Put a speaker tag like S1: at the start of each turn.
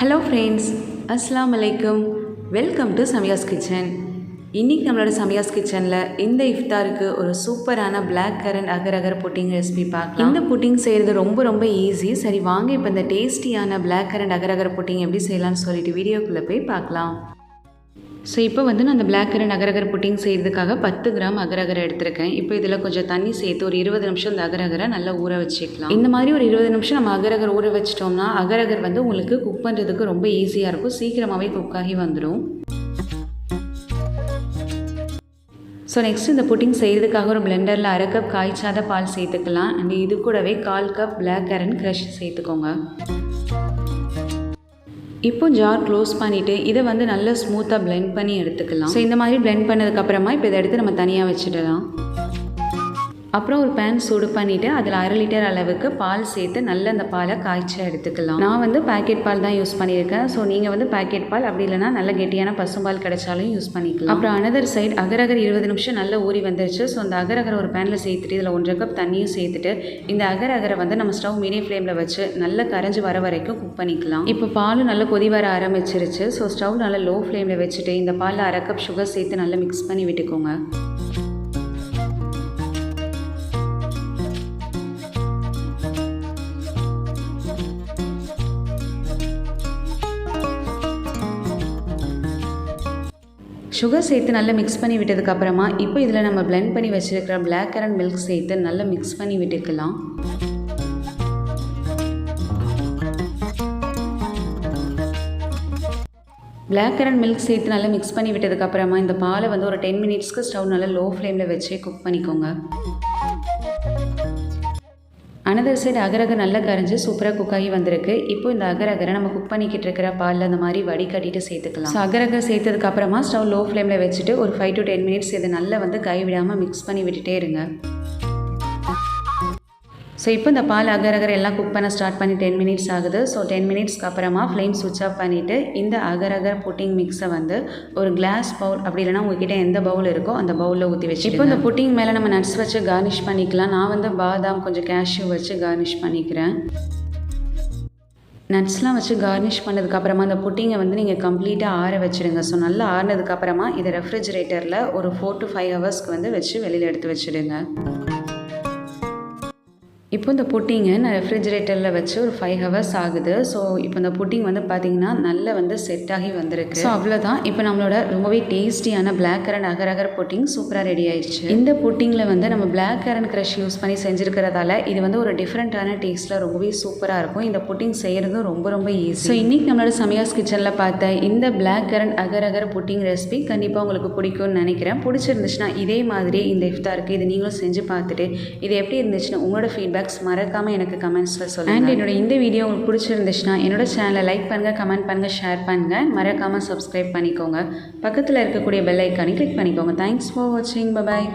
S1: Hello friends அஸ்லாம் அலைக்கும் welcome to சமியாஸ் kitchen இன்றைக்கி நம்மளோட சமியாஸ் கிச்சனில் இந்த இஃப்தாருக்கு ஒரு சூப்பரான black currant agar agar pudding recipe பார்க்கலாம். இந்த புட்டிங் செய்கிறது ரொம்ப ரொம்ப ஈஸி சரி வாங்க இப்போ இந்த டேஸ்டியான black currant agar agar pudding எப்படி செய்யலாம்னு சொல்லிட்டு வீடியோக்குள்ளே போய் பார்க்கலாம். ஸோ இப்போ வந்து நான் அந்த பிளாக் கரண்ட் அகரகர் புட்டிங் செய்கிறதுக்காக பத்து கிராம் அகரகரை எடுத்திருக்கேன். இப்போ இதில் கொஞ்சம் தண்ணி சேர்த்து ஒரு இருபது நிமிஷம் அந்த அகரகரை நல்லா ஊற வச்சுக்கலாம். இந்த மாதிரி ஒரு இருபது நிமிஷம் நம்ம அகரகர் ஊற வச்சிட்டோம்னா அகரகர் வந்து உங்களுக்கு குக் பண்ணுறதுக்கு ரொம்ப ஈஸியாக இருக்கும். சீக்கிரமாகவே குக் ஆகி வந்துடும் ஸோ நெக்ஸ்ட் இந்த புட்டிங் செய்கிறதுக்காக ஒரு பிளெண்டரில் அரை கப் காய்ச்சாத பால் சேர்த்துக்கலாம். அண்ட் இது கூடவே கால் கப் பிளாக் கரண்ட் க்ரஷ் சேர்த்துக்கோங்க. இப்போ ஜார் க்ளோஸ் பண்ணிவிட்டு இதை வந்து நல்லா ஸ்மூத்தாக பிளெண்ட் பண்ணி எடுத்துக்கலாம். ஸோ இந்த மாதிரி பிளெண்ட் பண்ணதுக்கப்புறமா இப்போ இதை எடுத்து நம்ம தனியாக வச்சுடலாம். அப்புறம் ஒரு பேன் சூடு பண்ணிவிட்டு அதில் அரை லிட்டர் அளவுக்கு பால் சேர்த்து நல்ல அந்த பாலை காய்ச்சி எடுத்துக்கலாம். நான் வந்து பேக்கெட் பால் தான் யூஸ் பண்ணியிருக்கேன். ஸோ நீங்கள் வந்து பேக்கெட் பால் அப்படி இல்லைனா நல்ல கெட்டியான பசும்பால் கிடைச்சாலும் யூஸ் பண்ணிக்கலாம். அப்புறம் அனதர் சைடு அகரகர் இருபது நிமிஷம் நல்லா ஊறி வந்துருச்சு. ஸோ அந்த அகரகரை ஒரு பேனில் சேர்த்துட்டு இதில் ஒன்றரை கப் தண்ணியும் சேர்த்துட்டு இந்த அகரகரை வந்து நம்ம ஸ்டவ் மீடியம் ஃப்ளேமில் வச்சு நல்லா கரைஞ்சி வர வரைக்கும் குக் பண்ணிக்கலாம். இப்போ பாலும் நல்லா கொதி வர ஆரம்பிச்சிருச்சு. ஸோ ஸ்டவ் நல்லா லோ ஃப்ளேமில் வச்சுட்டு இந்த பாலில் அரை கப் சுகர் சேர்த்து நல்லா மிக்ஸ் பண்ணி விட்டுக்கோங்க. சுகர் சேர்த்து நல்லா மிக்ஸ் பண்ணி விட்டதுக்கப்புறமா இப்போ இதில் நம்ம பிளெண்ட் பண்ணி வச்சுருக்கிற பிளாக் கரண்ட் மில்க் சேர்த்து நல்லா மிக்ஸ் பண்ணி விட்டுக்கலாம். பிளாக் கரண்ட் மில்க் சேர்த்து நல்லா மிக்ஸ் பண்ணி விட்டதுக்கப்புறமா இந்த பாலை வந்து ஒரு டென் மினிட்ஸ்க்கு ஸ்டவ் நல்லா லோ ஃப்ளேமில் வச்சு குக் பண்ணிக்கோங்க. அனதர் சைடு அகரகர் நல்லா கரைஞ்சி சூப்பராக குக் ஆகி வந்திருக்கு. இப்போ இந்த அகரகரை நம்ம குக் பண்ணிக்கிட்டு இருக்கிற பாலில் அந்த மாதிரி வடிகட்டிட்டு சேர்த்துக்கலாம். ஸோ அகரகர் சேர்த்ததுக்கு அப்புறமா ஸ்டவ் லோ ஃப்ளேமில் வச்சுட்டு ஒரு ஃபைவ் டு டென் மினிட்ஸ் இதை நல்லா வந்து கை விடாமல் மிக்ஸ் பண்ணி விட்டுட்டே இருங்க. ஸோ இப்போ இந்த பால் அகரகர் எல்லாம் குக் பண்ண ஸ்டார்ட் பண்ணி டென் மினிட்ஸ் ஆகுது. ஸோ டென் மினிட்ஸ்க்கு அப்புறமா ஃப்ளேம் சுவிட்ச் ஆஃப் பண்ணிவிட்டு இந்த அகரகர் புட்டிங் மிக்ஸை வந்து ஒரு கிளாஸ் பவுல் அப்படி இல்லைனா உங்ககிட்ட எந்த பவுல் இருக்கோ அந்த பவுலில் ஊற்றி வச்சு இப்போ இந்த புட்டிங் மேலே நம்ம நட்ஸ் வச்சு கார்னிஷ் பண்ணிக்கலாம். நான் வந்து பாதாம் கொஞ்சம் கேஷ்யூ வச்சு கார்னிஷ் பண்ணிக்கிறேன். நட்ஸ்லாம் வச்சு கார்னிஷ் பண்ணதுக்கப்புறமா அந்த புட்டிங்கை வந்து நீங்கள் கம்ப்ளீட்டாக ஆற வச்சுடுங்க. ஸோ நல்லா ஆறினதுக்கப்புறமா இதை ரெஃப்ரிஜரேட்டரில் ஒரு ஃபோர் டு ஃபைவ் ஹவர்ஸ்க்கு வந்து வச்சு வெளியில் எடுத்து வச்சுடுங்க. இப்போ இந்த புட்டிங்கை நான் ரெஃப்ரிஜரேட்டரில் வச்சு ஒரு ஃபைவ் ஹவர்ஸ் ஆகுது. ஸோ இப்போ இந்த புட்டிங் வந்து பார்த்திங்கன்னா நல்லா வந்து செட் ஆகி வந்திருக்கு. ஸோ அவ்வளோதான் இப்போ நம்மளோட ரொம்பவே டேஸ்டியான black currant agar agar pudding சூப்பராக ரெடி ஆயிடுச்சு இந்த புட்டிங்கில் வந்து நம்ம பிளாக் கரண்ட் க்ரஷ் யூஸ் பண்ணி செஞ்சுருக்கிறதால இது வந்து ஒரு டிஃப்ரெண்ட்டான டேஸ்ட்டில் ரொம்பவே சூப்பராக இருக்கும். இந்த புட்டிங் செய்கிறதும் ரொம்ப ரொம்ப ஈஸி ஸோ இன்றைக்கி நம்மளோட சமையாஸ் கிச்சனில் பார்த்த இந்த black currant agar agar pudding recipe கண்டிப்பாக உங்களுக்கு பிடிக்கும்னு நினைக்கிறேன். பிடிச்சிருந்துச்சுன்னா இதே மாதிரி இந்த இஃப்தாருக்கு இது நீங்களும் செஞ்சு பார்த்துட்டு இது எப்படி இருந்துச்சுன்னு உங்களோட ஃபீட்பேக் ஃபீட்பேக்ஸ் மறக்காமல் எனக்கு கமெண்ட்ஸில் சொல்லுங்கள் அண்ட் என்னோட இந்த வீடியோ உங்களுக்கு பிடிச்சிருந்துச்சுன்னா என்னோட சேனலை லைக் பண்ணுங்கள் கமெண்ட் பண்ணுங்கள் ஷேர் பண்ணுங்கள் மறக்காமல் சப்ஸ்கிரைப் பண்ணிக்கோங்க. பக்கத்தில் இருக்கக்கூடிய பெல் ஐக்கானி கிளிக் பண்ணிக்கோங்க. தேங்க்ஸ் ஃபார் வாட்சிங் பபாய்